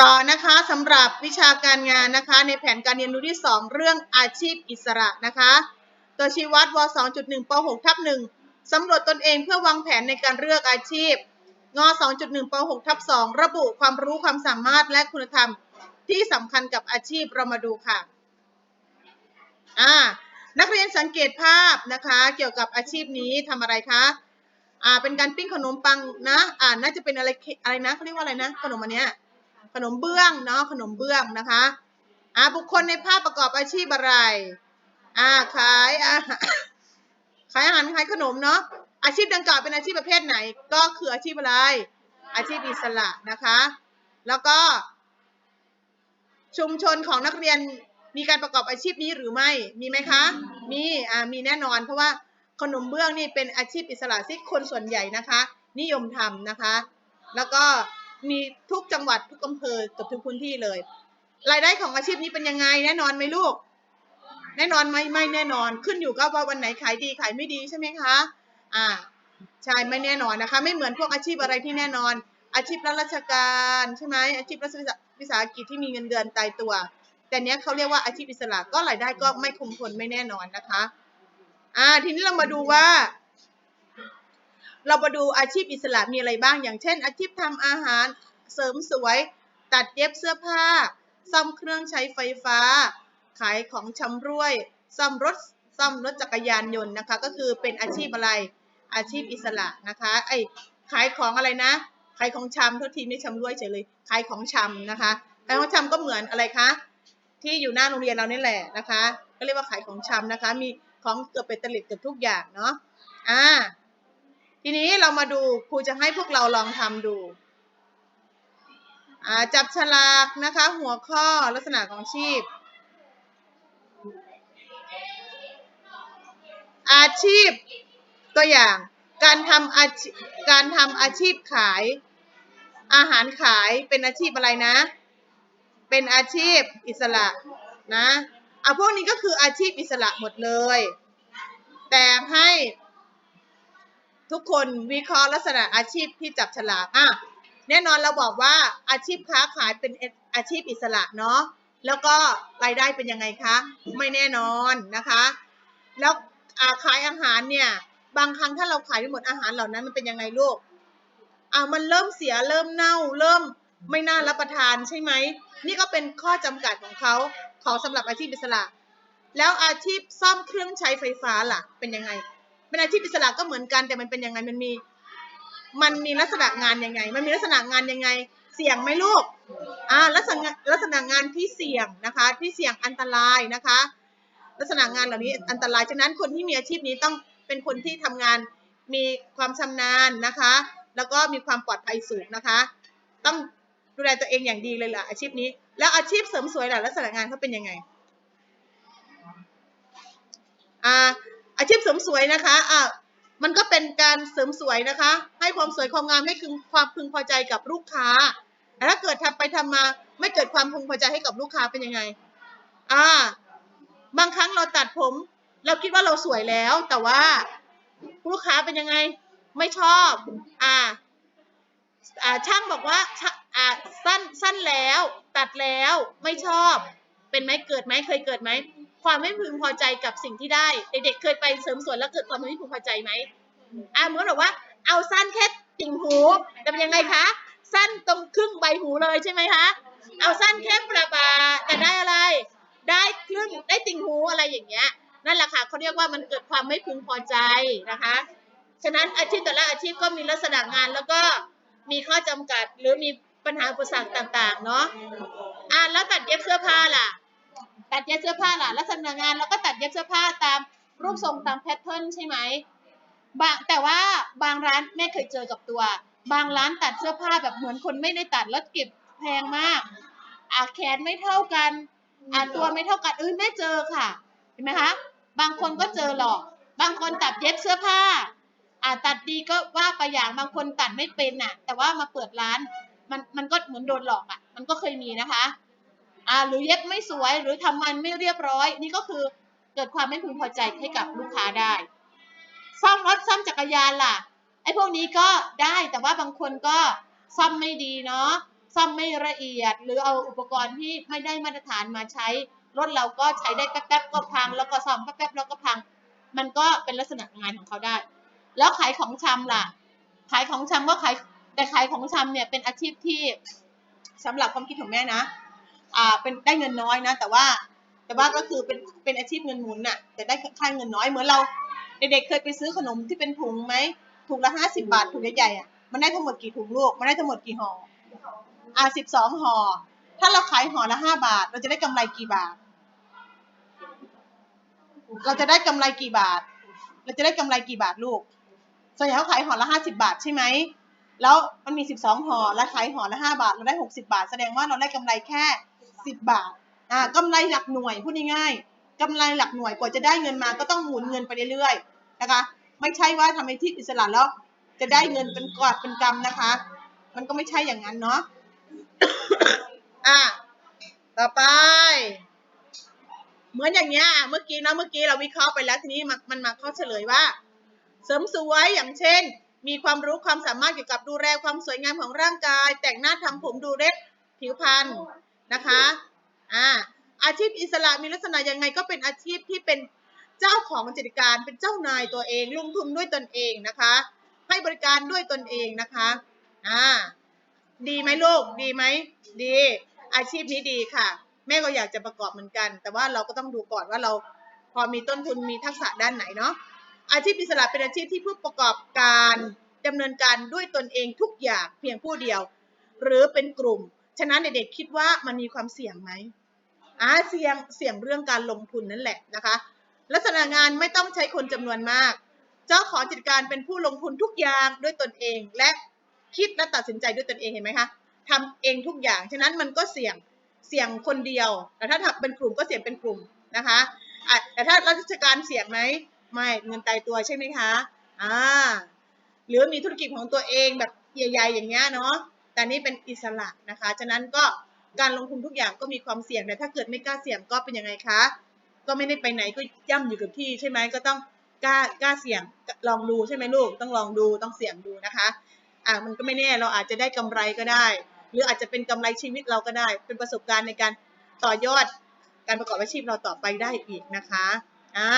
ต่อนะคะสำหรับวิชาการงานนะคะ ในแผนการเรียนรู้ที่ 2 เรื่องอาชีพอิสระนะคะ ตัวชี้วัดว2.1ป6ทับ1สำรวจตนเองเพื่อวางแผนในการเลือกอาชีพง2.1ป6ทับ2ระบุความรู้ความสามารถและคุณธรรมที่สำคัญกับอาชีพเรามาดูค่ะอ่านักเรียนสังเกตภาพนะคะ เกี่ยวกับอาชีพนี้ทำอะไรคะ อ่า เป็นการปิ้งขนมปังนะ อ่า น่าจะเป็นอะไร อะไรนะเขาเรียกว่าอะไรนะ ขนมอันเนี้ย ขนมเบื้องเนาะ ขนมเบื้องนะคะ อ่า บุคคลในภาพประกอบอาชีพอะไร อ่า ขายอาหาขายอาหารขายขนมเนาะ อาชีพดังกล่าวเป็นอาชีพประเภทไหน ก็คืออาชีพอะไร อาชีพอิสระนะคะ แล้วก็ ชุมชนของนักเรียนมีการประกอบอาชีพนี้หรือไม่ มีไหมคะ มี อ่า มีแน่นอน เพราะว่า ขนมเบื้องนี่เป็นอาชีพอิสระที่คนส่วนใหญ่นะคะ นิยมทำนะคะ แล้วก็มีทุกจังหวัดทุกอำเภอกับทุกพื้นที่เลย รายได้ของอาชีพนี้เป็นยังไงแน่นอนไหมลูก แน่นอนไหมไม่แน่นอนขึ้นอยู่กับว่าวันไหนขายดีขายไม่ดีใช่ไหมคะ อ่าใช่ไม่แน่นอนนะคะ ไม่เหมือนพวกอาชีพอะไรที่แน่นอน อาชีพรับราชการใช่ไหมอาชีพรัฐวิสาหกิจที่มีเงินเดือนตายตัว แต่เนี้ยเขาเรียกว่าอาชีพอิสระก็รายได้ก็ไม่คงทนไม่แน่นอนนะคะ อ่าทีนี้เรามาดูว่า เรามาดูอาชีพอิสระมีอะไรบ้าง อย่างเช่น อาชีพทำอาหารเสริมสวย ตัดเย็บเสื้อผ้า ซ่อมเครื่องใช้ไฟฟ้า ขายของชำร่วย ซ่อมรถซ่อมรถจักรยานยนต์นะคะ ก็คือเป็นอาชีพอะไรอาชีพอิสระนะคะไอ้ขายของอะไรนะ ขายของชำทุกทีไม่ชำร่วยเฉยเลยขายของชำนะคะขายของชำก็เหมือนอะไรคะที่อยู่หน้าโรงเรียนเรานี่แหละนะคะ ก็เรียกว่าขายของชำนะคะมี ของเกือบเป็นตลิดเกือบทุกอย่างเนาะอ่า ทีนี้เรามาดูครูจะให้พวกเราลองทำดูอ่าจับฉลากนะคะ หัวข้อลักษณะของชีพ อาชีพตัวอย่างการทำอาชีการทำอาชีพขาย อาหารขายเป็นอาชีพอะไรนะ เป็นอาชีพอิสระนะ อะพวกนี้ก็คืออาชีพอิสระหมดเลย แต่ให้ทุกคนวิเคราะห์ลักษณะอาชีพที่จับฉลากอะแน่นอนเราบอกว่าอาชีพค้าขายเป็นอาชีพอิสระเนาะแล้วก็รายได้เป็นยังไงคะ ไม่แน่นอนนะคะ แล้วอาขายอาหารเนี่ย บางครั้งถ้าเราขายไม่หมดอาหารเหล่านั้นมันเป็นยังไงลูกอ่ามันเริ่มเสียเริ่มเน่าเริ่ม ไม่น่ารับประทานใช่ไหม นี่ก็เป็นข้อจำกัดของเขาของสำหรับอาชีพอิสระ แล้วอาชีพซ่อมเครื่องใช้ไฟฟ้าล่ะ เป็นยังไง เป็นอาชีพอิสระก็เหมือนกันแต่มันเป็นยังไงมันมี มันมีลักษณะงานยังไง มันมีลักษณะงานยังไง เสี่ยงไหมลูกอ่าลักษณะลักษณะงานที่เสี่ยงนะคะ ที่เสี่ยงอันตรายนะคะ ลักษณะงานเหล่านี้อันตรายฉะนั้นคนที่มีอาชีพนี้ต้องเป็นคนที่ทำงานมีความชำนาญนะคะ แล้วก็มีความปลอดภัยสูงนะคะ ต้อง ดูแลตัวเองอย่างดีเลยล่ะอาชีพนี้ แล้วอาชีพเสริมสวยล่ะลักษณะงานเขาเป็นยังไงอ่าอาชีพเสริมสวยนะคะอ่ามันก็เป็นการเสริมสวยนะคะ ให้ความสวยความงามให้คืนความพึงพอใจกับลูกค้าแต่ถ้าเกิดทำไปทำมา ไม่เกิดความพึงพอใจให้กับลูกค้าเป็นยังไง อ่า บางครั้งเราตัดผม เราคิดว่าเราสวยแล้ว แต่ว่าลูกค้าเป็นยังไง ไม่ชอบ อ่าอ่า ช่างบอกว่าสั้นสั้นแล้ว ตัดแล้วไม่ชอบ เป็นไหมเกิดไหมเคยเกิดไหมความไม่พึงพอใจกับสิ่งที่ได้เด็กๆเคยไปเสริมสวยแล้วเกิดความไม่พึงพอใจไหมอ่าเหมือนแบบว่าเอาสั้นแค่ติ่งหูแต่เป็นยังไงคะสั้นตรงครึ่งใบหูเลยใช่ไหมคะเอาสั้นแค่ประบาแต่ได้อะไร ได้ครึ่งได้ติ่งหูอะไรอย่างเงี้ยนั่นแหละค่ะเขาเรียกว่ามันเกิดความไม่พึงพอใจนะคะ ฉะนั้นอาชีพแต่ละอาชีพก็มีลักษณะงานแล้วก็ มีข้อจำกัดหรือมีปัญหาอุปสรรคต่างๆ เนาะอ่าแล้วตัดเย็บเสื้อผ้าล่ะ ตัดเย็บเสื้อผ้าล่ะ ลักษณะงานเราก็ตัดเย็บเสื้อผ้าตามรูปทรงตามแพทเทิร์นใช่ไหมบางแต่ว่าบางร้านแม่เคยเจอกับตัว บางร้านตัดเสื้อผ้าแบบเหมือนคนไม่ได้ตัดแล้วเก็บแพงมากอ่าแขนไม่เท่ากันอ่าตัวไม่เท่ากันเออแม่เจอค่ะ เห็นไหมคะ บางคนก็เจอหรอก บางคนตัดเย็บเสื้อผ้า อ่าตัดดีก็ว่าไปอย่างบางคนตัดไม่เป็นน่ะ แต่ว่ามาเปิดร้าน มันมันก็เหมือนโดนหลอกอะ มันก็เคยมีนะคะอ่าหรือเย็บไม่สวยหรือทำมันไม่เรียบร้อย นี่ก็คือเกิดความไม่พึงพอใจให้กับลูกค้าได้ซ่อมรถซ่อมจักรยานล่ะไอ้พวกนี้ก็ได้แต่ว่าบางคนก็ซ่อมไม่ดีเนาะซ่อมไม่ละเอียด หรือเอาอุปกรณ์ที่ไม่ได้มาตรฐานมาใช้รถเราก็ใช้ได้แป๊บๆก็พัง แล้วก็ซ่อมแป๊บๆแล้วก็พัง มันก็เป็นลักษณะงานของเขาได้ แล้วขายของชำล่ะ ขายของชำก็ขายแต่ขายของชำเนี่ยเป็นอาชีพที่สำหรับความคิดของแม่นะ อ่า เป็นได้เงินน้อยนะ แต่ว่า แต่ว่าก็คือเป็น เป็นอาชีพเงินหมุนน่ะ แต่ได้ค่าเงินน้อย เหมือนเรา เด็กๆเคยไปซื้อขนมที่เป็นถุงไหม ถุงละห้าสิบาท ถุงใหญ่ๆอะ มันได้ทั้งหมดกี่ถุงลูก มันได้ทั้งหมดกี่ห่อ อ่าสิบสองห่อ ถ้าเราขายห่อละห้าบาท เราจะได้กำไรกี่บาท เราจะได้กำไรกี่บาท เราจะได้กำไรกี่บาทลูก ส่วนใหญ่เขาขายห่อละห้าสิบาทใช่ไหม แล้วมันมีสิบสองห่อแล้วขายห่อละห้าบาท เราได้หกสิบาท แสดงว่าเราได้กำไรแค่สิบบาท อ่ากำไรหลักหน่วยพูดง่ายๆกำไรหลักหน่วยกว่าจะได้เงินมาก็ต้องหมุนเงินไปเรื่อยๆนะคะ ไม่ใช่ว่าทำอาชีพอิสระแล้ว จะได้เงินเป็นกอบเป็นกำนะคะ มันก็ไม่ใช่อย่างนั้นเนาะ อะต่อไป เหมือนอย่างเงี้ย เมื่อกี้เนาะ เมื่อกี้เราวิเคราะห์ไปแล้วทีนี้มันมาข้อเฉลยว่า เสริมสวยอย่างเช่น มีความรู้ความสามารถเกี่ยวกับดูแลความสวยงามของร่างกาย แต่งหน้าทำผมดูเล็บผิวพรรณนะคะอ่าอาชีพอิสระมีลักษณะยังไงก็เป็นอาชีพที่เป็นเจ้าของกิจการเป็นเจ้านายตัวเอง ลงทุนด้วยตนเองนะคะ ให้บริการด้วยตนเองนะคะอ่าดีไหมลูกดีไหมดี อาชีพนี้ดีค่ะ แม่ก็อยากจะประกอบเหมือนกัน แต่ว่าเราก็ต้องดูก่อนว่าเราพอมีต้นทุนมีทักษะด้านไหนเนาะ อาชีพอิสระเป็นอาชีพที่ผู้ประกอบการดำเนินการด้วยตนเองทุกอย่างเพียงผู้เดียว หรือเป็นกลุ่ม ฉะนั้นเด็กๆคิดว่ามันมีความเสี่ยงไหมอ่าเสี่ยงเสี่ยงเรื่องการลงทุนนั่นแหละนะคะ ลักษณะงานไม่ต้องใช้คนจำนวนมาก เจ้าของกิจการเป็นผู้ลงทุนทุกอย่างด้วยตนเอง และคิดและตัดสินใจด้วยตนเองเห็นไหมคะทำเองทุกอย่าง ฉะนั้นมันก็เสี่ยงเสี่ยงคนเดียว แต่ถ้าทำเป็นกลุ่มก็เสี่ยงเป็นกลุ่มนะคะแต่ถ้าราชการเสี่ยงไหม ไม่เงินตายตัวใช่ไหมคะอ่าหรือมีธุรกิจของตัวเองแบบใหญ่ๆอย่างเงี้ยเนาะแต่นี่เป็นอิสระนะคะ ฉะนั้นก็การลงทุนทุกอย่างก็มีความเสี่ยงแต่ถ้าเกิดไม่กล้าเสี่ยงก็เป็นยังไงคะ ก็ไม่ได้ไปไหนก็ย่ำอยู่กับที่ใช่ไหมก็ต้องกล้ากล้าเสี่ยงลองดูใช่ไหมลูกต้องลองดูต้องเสี่ยงดูนะคะอ่ามันก็ไม่แน่เราอาจจะได้กำไรก็ได้ หรืออาจจะเป็นกำไรชีวิตเราก็ได้ เป็นประสบการณ์ในการต่อยอดการประกอบอาชีพเราต่อไปได้อีกนะคะอ่า